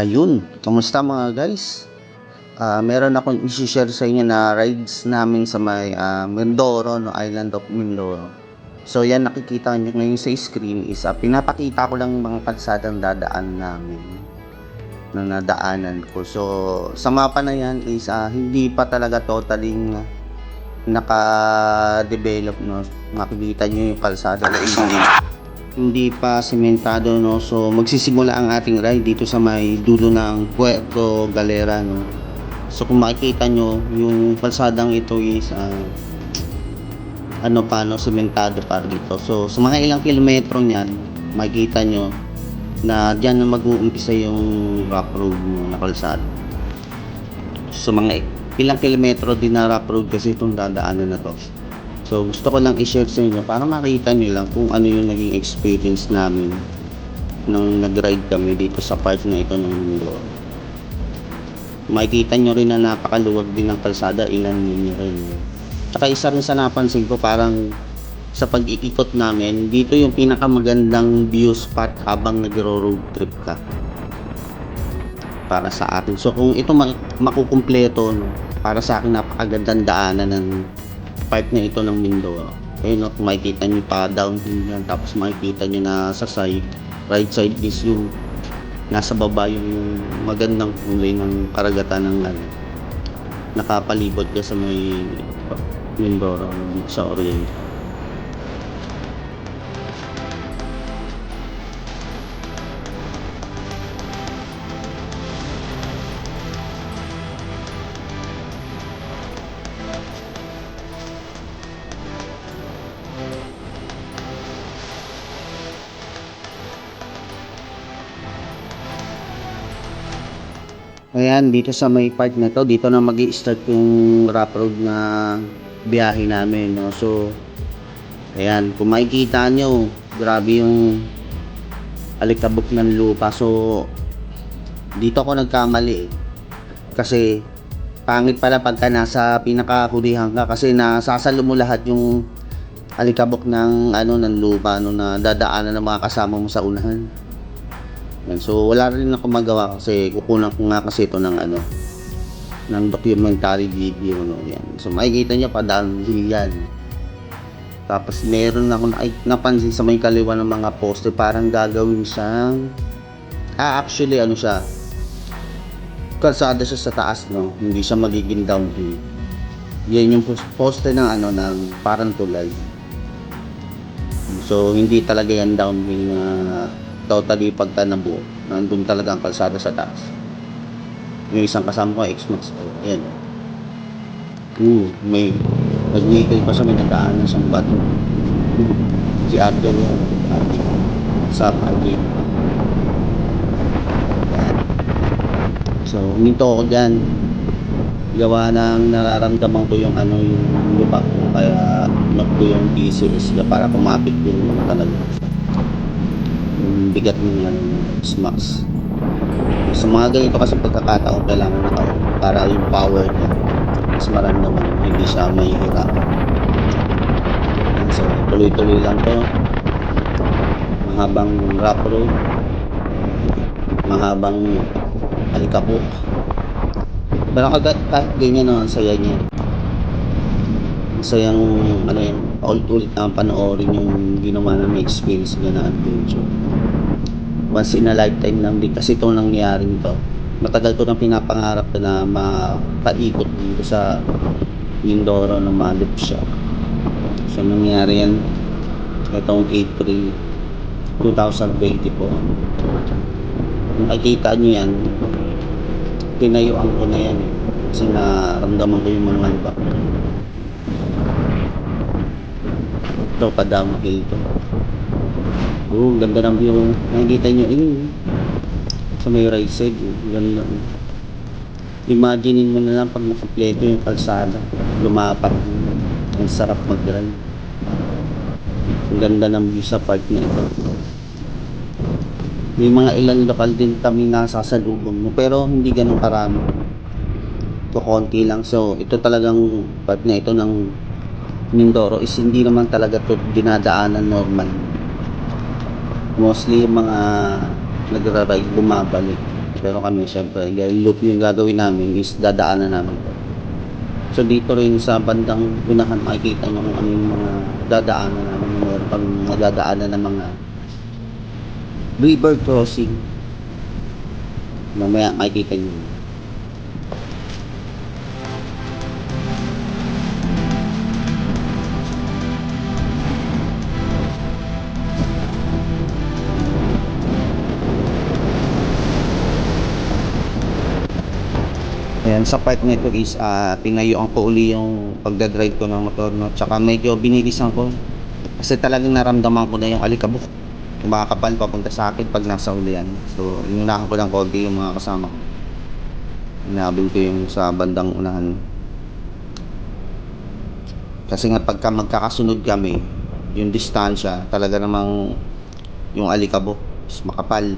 Ayun, kamusta mga guys? Ah, meron akong i-share sa inyo na rides namin sa may ah, Mindoro, no, Island of Mindoro. So yan nakikita nyo ngayon sa screen is ah, pinapakita ko lang mga kalsadang dadaan namin na nadaanan ko. So sa mapa na yan is ah, hindi pa talaga totally naka-develop no. Makikita nyo yung kalsada na hindi pa sementado no? So magsisimula ang ating ride dito sa may dulo ng Puerto Galera no? So kung makikita nyo yung kalsadang ito is ah, ano pa no? Sementado pa dito so sa mga ilang kilometro niyan makikita nyo na diyan na mag-uumpisa yung rock road no, na kalsada. So mga ilang kilometro din na rock road kasi itong dadaanan na to So, gusto ko lang i-share sa inyo para makita nyo lang kung ano yung naging experience namin nung nag-ride kami dito sa part na ito ng Mindoro. Makikita nyo rin na napakaluwag din ng kalsada, ilan yun rin. Tsaka isa rin sa napansin ko, parang sa pag-iikot namin, dito yung pinakamagandang view spot habang nagro-road trip ka. Para sa akin. So, kung ito ma- makukumpleto, para sa akin napakagandang daanan ng part na ito ng Mindoro. Ayun, kung makikita nyo pa downhill yan, tapos makikita nyo na sa side, right side is yung nasa baba yung magandang kulay ng karagatan ng ano, nakapalibot ka sa may Mindoro, sa Oriente. Ayan, dito sa may part na to, dito na mag start yung rough road na biyahe namin, no? So, ayan, kung makikita nyo, grabe yung alikabok ng lupa. So, dito ako nagkamali eh. Kasi, pangit pala pagka nasa pinakahulihan ka kasi nasasalo mo lahat yung alikabok ng ano ng lupa no na dadaanan ng mga kasama mo sa unahan. Yan. So, wala rin ako magawa kasi kukunan ko nga kasi ito ng ano, ng documentary video, no. Yan. So, makikita niya pa daan yan. Tapos, meron ako na, ay, napansin sa may kaliwa ng mga poste, parang gagawin siyang, ah, actually, ano siya, kalsada siya sa taas, no. Hindi siya magiging downhill. Yan yung poste ng ano, ng parang tulay. So, hindi talaga yan downhill na totally pagka nabuo. Nandun talaga ang kalsada sa taas. Yung isang kasama ko, X-Max. Oh, yan. Oo, may nag-vehicle pa siya, may nagdaanan siyang bato. Si Arthur yun. Arthur. Sa Arthur. So, minto ako dyan. Gawa ng nararamdaman ko yung ano yung lupa ko. Kaya, knock ko yung PCS para kumapit yung ano talaga yung bigat ng ano, smacks. Sa mga ganito kasi pagkakataon kailangan naka para yung power niya mas maramdaman hindi siya may hirap. So tuloy-tuloy lang to. Mahabang rough road. Mahabang alikabok. Pero kagat kahit ganyan no, ang saya niya. Sayang ano yun, ulit-ulit na panoorin yung ginawa ng experience ko na adventure once in a lifetime lang din kasi itong nangyari nito matagal ko nang pinapangarap na mapaikot dito sa Mindoro na malip siya so nangyari yan itong April 2020 po kung nakikita nyo yan pinayuan ko na yan eh. kasi naramdaman ko yung mga iba ito pa downhill to Oh, ganda ng view. Nakikita nyo, ayun. Sa may right side, oh, ganda. Imaginein mo na lang pag nakompleto yung kalsada. Lumapat. Ang sarap mag-ride. Ang ganda ng view sa park na ito. May mga ilang lokal din kami nasasalubong mo, pero hindi ganun karami. Ito konti lang. So, ito talagang park na ito ng Mindoro is hindi naman talaga to dinadaanan normal mostly yung mga nagra-ride bumabalik Pero kami, syempre, dahil loop yung gagawin namin is dadaanan namin. So dito rin sa bandang unahan makikita nyo kung ano yung mga dadaanan namin. Meron kami mga dadaanan ng mga river crossing. Mamaya makikita nyo. Ayan, sa part nito is uh, pinayuan ko uli yung pagdadrive ko ng motor. No? Tsaka medyo binilisan ko. Kasi talagang naramdaman ko na yung alikabok. Kumakapal papunta sa akin pag nasa ulian. So, inunahan ko lang konti yung mga kasama ko. Inabil ko yung sa bandang unahan. Kasi nga pagka magkakasunod kami, yung distansya, talaga namang yung alikabok is makapal.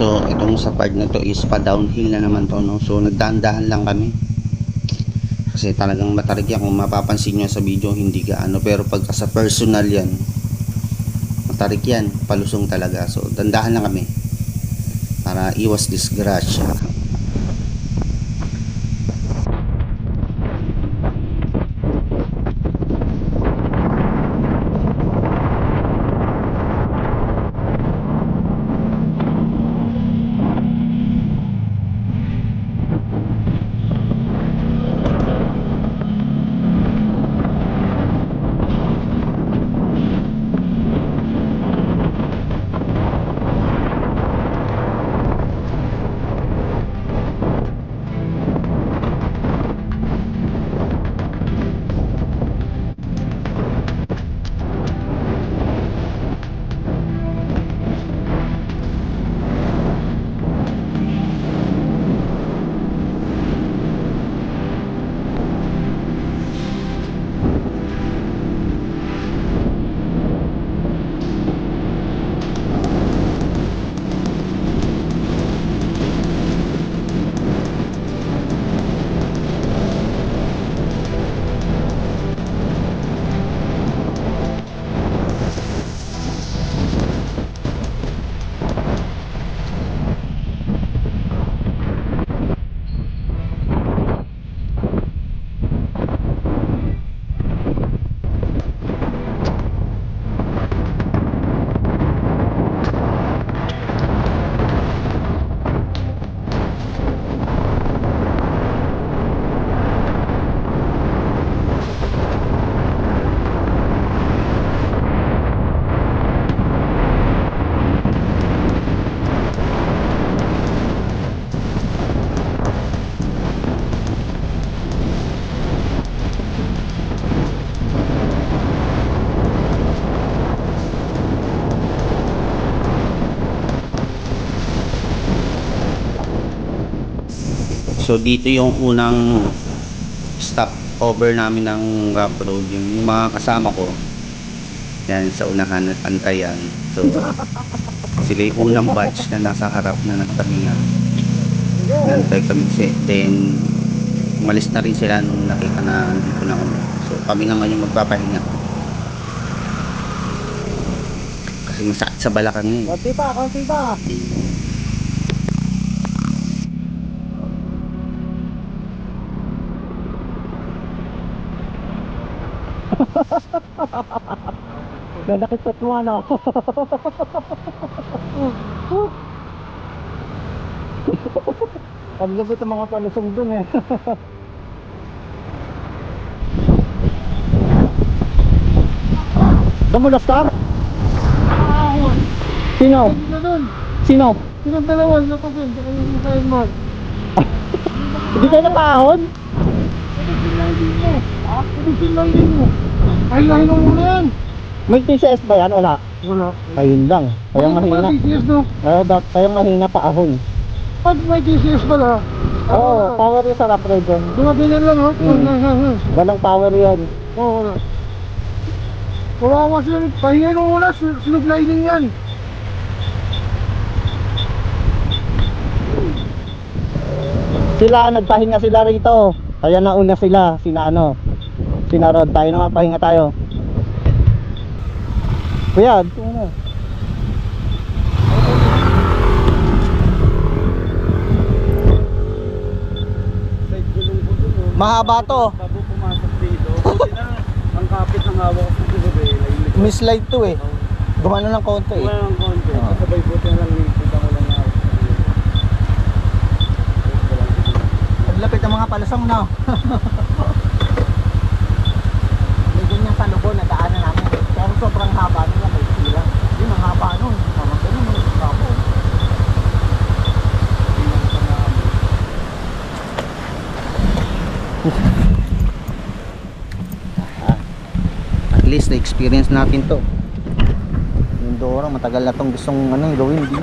So itong sa part na to is pa downhill na naman to, no? So nagdahan-dahan lang kami. Kasi talagang matarik yan kung mapapansin nyo sa video, hindi gaano. Pero pagka sa personal yan, matarik yan, palusong talaga. So dandahan lang kami para iwas disgrasya. So dito yung unang stop over namin ng rough road yung, mga kasama ko yan sa unahan at antayan. So sila yung unang batch na nasa harap na nagpahinga. Nantay kami si then umalis na rin sila nung nakita na dito na kami. So kami naman yung magpapahinga. Kasi masakit sa balakang eh. Konti pa, konti pa. Lalakit at ano. Ang lupit ang mga palusong dun eh. Damulas ka? Sino? Sino? Sino dalawa na pa din? Saka yung Michael mo. Hindi kayo napahon? Pwede lang din mo. Ah, pwede lang din mo. Ay, lahin mo muna yan. May TCS ba yan? Wala. Wala. Ayun lang. Kaya Ano mahina. ba TCS no? Kaya, dat- kaya pa ahon. Pag may TCS pala. Oo, power yung sarap rin dun. Dumabilan lang oh. Hmm. Walang power yan. Oo, wala. Kawawa sila. Pahinga nung Sunod lining yan. Sila, nagpahinga sila rito. Kaya nauna sila. Sina ano. Sina Rod. Tayo naman, pahinga tayo. Kuya, ito na. Mahaba to. Bago pumasok dito, buti na ang kapit ng hawak ko sa gabi. Nailit Mislide to eh. Gumano ng konti eh. Wala ng konti. Oo. Sabay buti na lang nipid ako lang. Ang lapit ng mga palasang na. May ganyang kalubo na daanan namin. Pero sobrang haba nila may sila. Yun ang haba nun. Mga ganun mga kabo. At least na-experience natin to. Yung Dora, matagal na tong gustong ano, gawin. Di?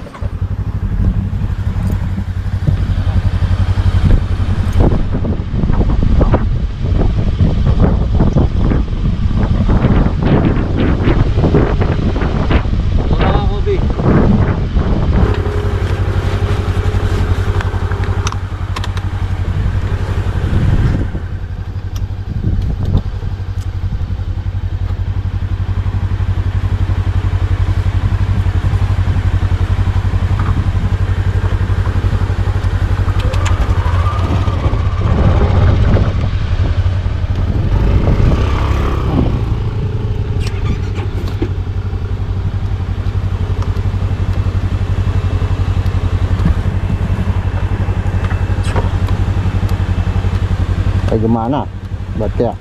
Ay gumana. Ba't kaya?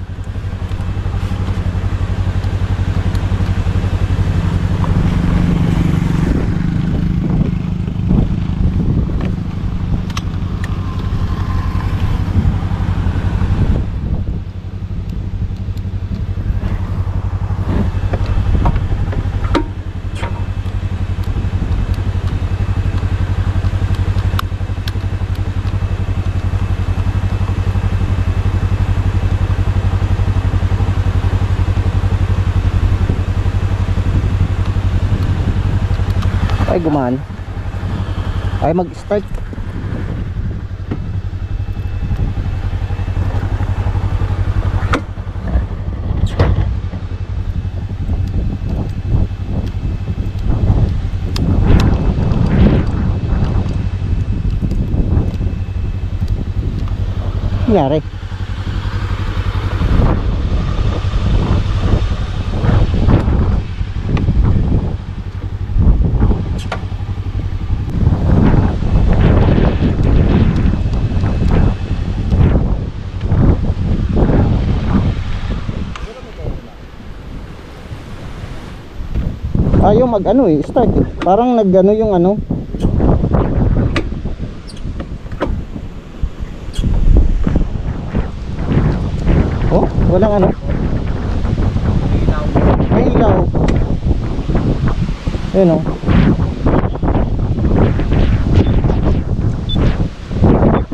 Ay gumana. Ay mag-start. Nangyari. Mag ano eh, start eh. Parang nag ano yung ano. Oh, walang ano. May ilaw. Ayun oh.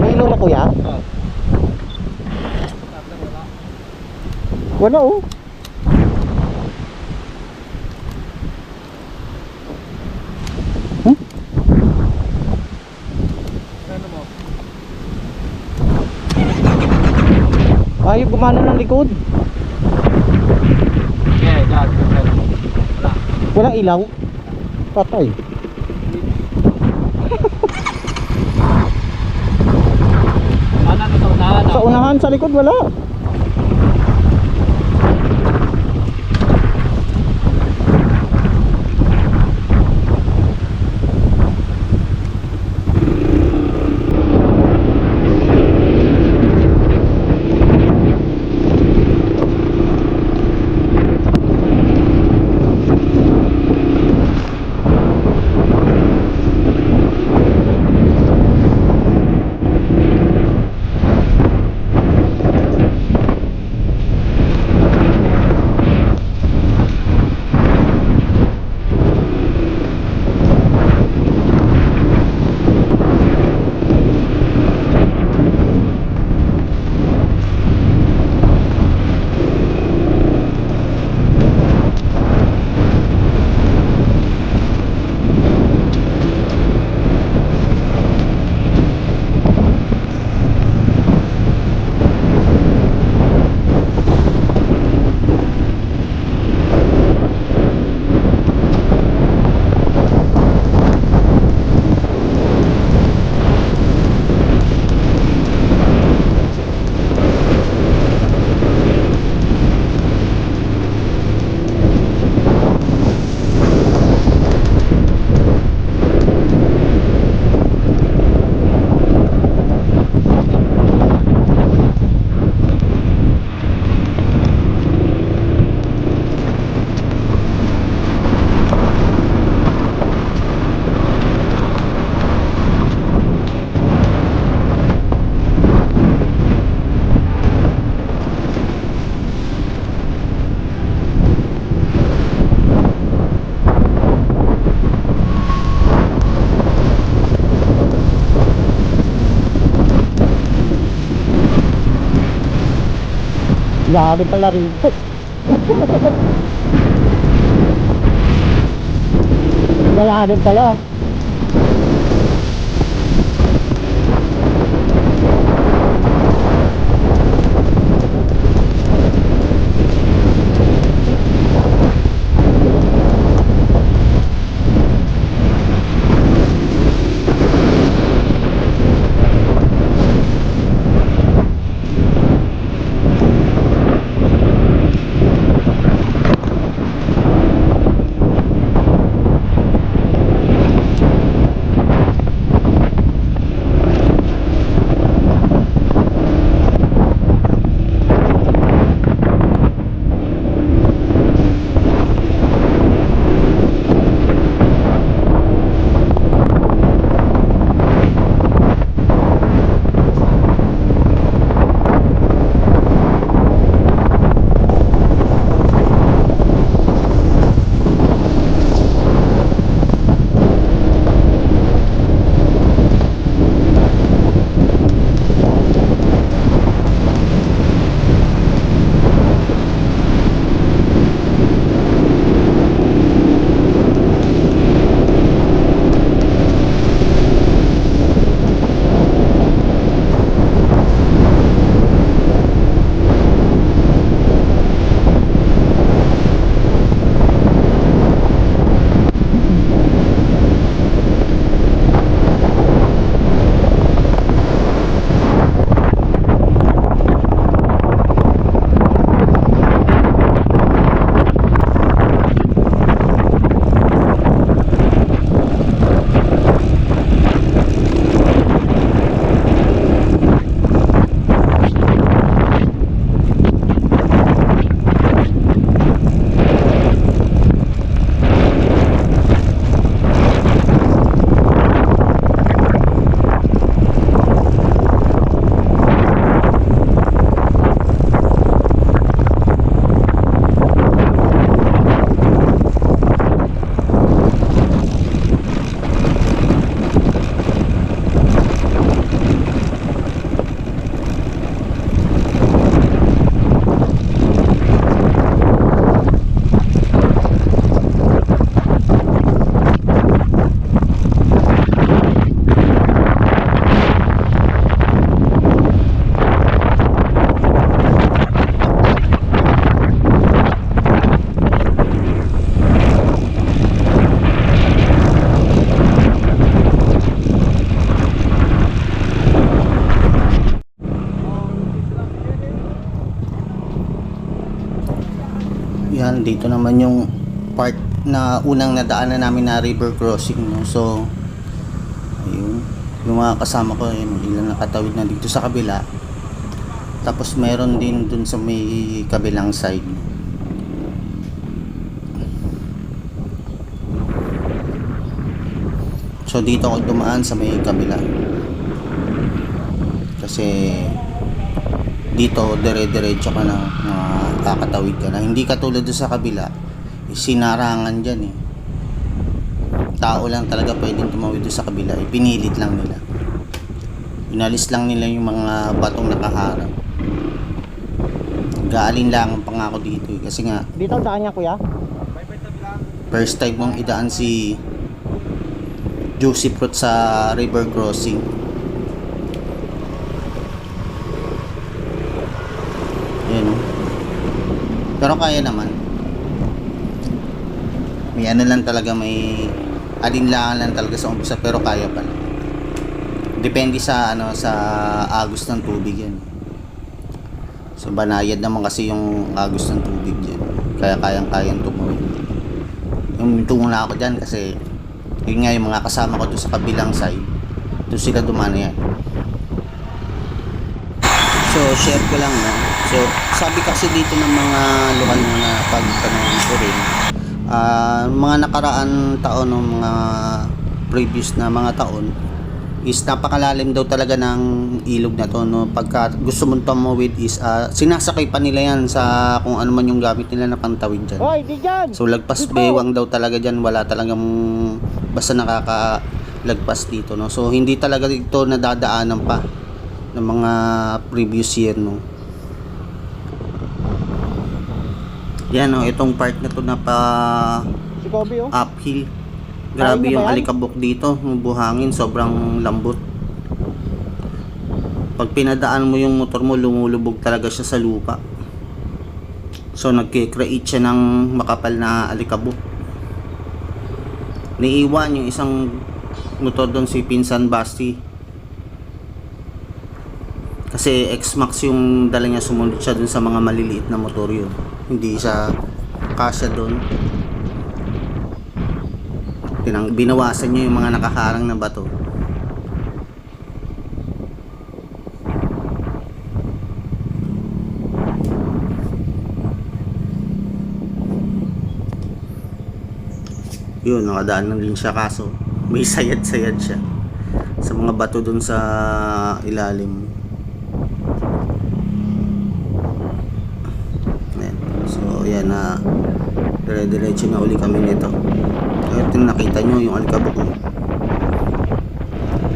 May ilaw na kuya? Wala oh. Gumana ng likod. Yeah, dad. Wala. Walang ilaw. Patay. Sa? Sa unahan, sa likod wala. Grabe pala rito. Malalim pala. Naman yung part na unang nadaanan namin na river crossing. No? So, ayun. Yung mga kasama ko, yun, ilan nakatawid na dito sa kabila. Tapos meron din dun sa may kabilang side. So dito ako dumaan sa may kabila. Kasi dito dire-diretso ka na, na kakatawid ka na. Hindi katulad sa kabila. eh, Sinarangan dyan eh. Tao lang talaga pwedeng tumawid doon sa kabila. Eh, pinilit lang nila. Inalis lang nila yung mga batong nakaharap. Gaalin lang ang pangako dito eh. Kasi nga, Dito daan niya kuya? first time mong idaan si Joseph Root sa river crossing. Ayan o. Pero kaya naman. May ano lang talaga, may alinlangan lang talaga sa umpisa pero kaya pa. Depende sa ano sa agos ng tubig yan. So banayad naman kasi yung agos ng tubig dyan. Kaya kayang-kayang tumawid. Yung tungo na ako dyan kasi yun nga yung mga kasama ko doon sa kabilang side. Doon sila dumana yan. So, share ko lang, no? So, sabi kasi dito ng mga lokal na pagtanong ko rin, ah, mga nakaraan taon, no, mga previous na mga taon, is napakalalim daw talaga ng ilog na to no pagka gusto mong tumawid is ah, sinasakay pa nila yan sa kung ano man yung gamit nila na pantawid dyan di dyan! So lagpas Dito. bewang daw talaga diyan, wala talagang basta nakakalagpas dito no. So hindi talaga ito nadadaanan pa ng mga previous year no. Yan oh, itong part na to na pa Si Kobe oh. uphill. Grabe yung alikabok dito, yung buhangin, sobrang lambot. Pag pinadaan mo yung motor mo, lumulubog talaga siya sa lupa. So nagkikreate siya ng makapal na alikabok. Niiwan yung isang motor doon si Pinsan Basti. Kasi X-Max yung dala niya sumunod siya dun sa mga maliliit na motor yun. Hindi siya kasya doon. Tinang, binawasan niya yung mga nakaharang na bato. Yun, nakadaan na din siya kaso may sayad-sayad siya sa mga bato dun sa ilalim. Ayan. So, yan na dire-diretso na uli kami nito. Ito nakita nyo yung alikabok.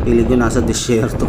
Pili ko nasa disyerto.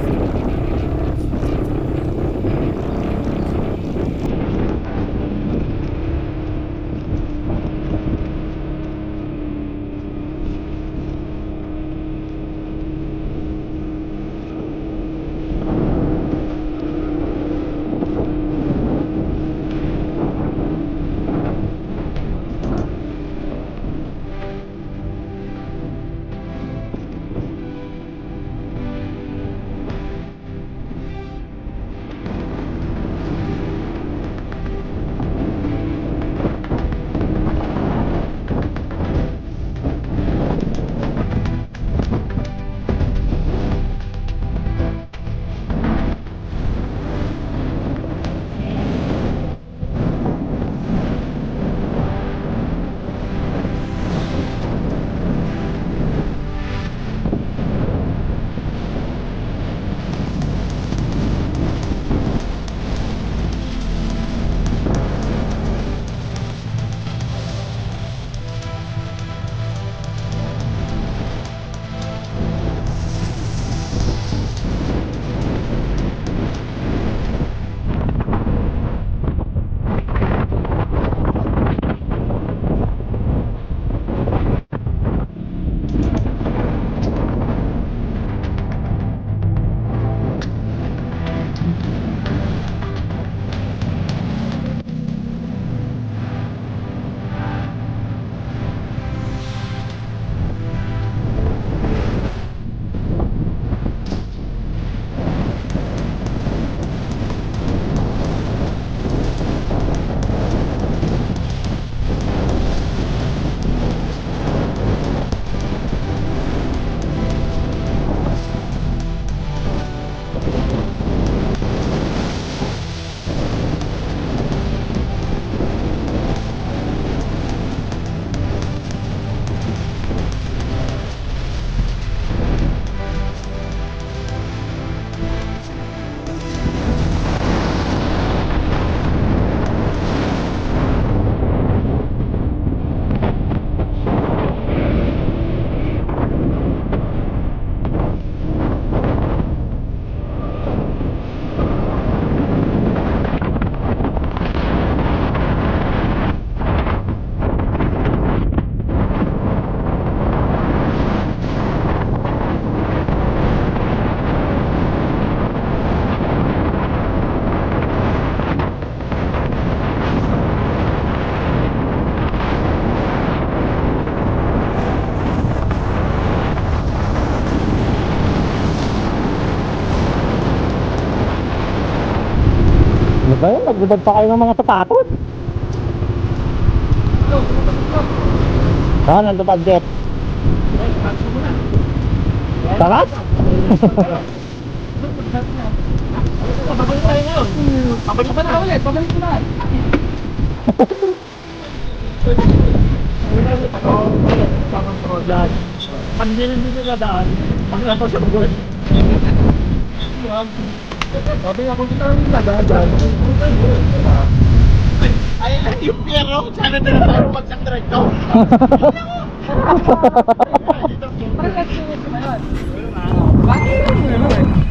Ba yun? Naglubad pa kayo ng mga sapatos. Ah, nandubad din. Sarap? Pabalik tayo ngayon. Pabalik pa na ulit. Pabalik ko na. Pandilin dito na daan. Ang nato sa buwan. Sabi nga kung kita ang nagagan. Ayun lang yung pero. Sana na tayo bagsak na rin Bakit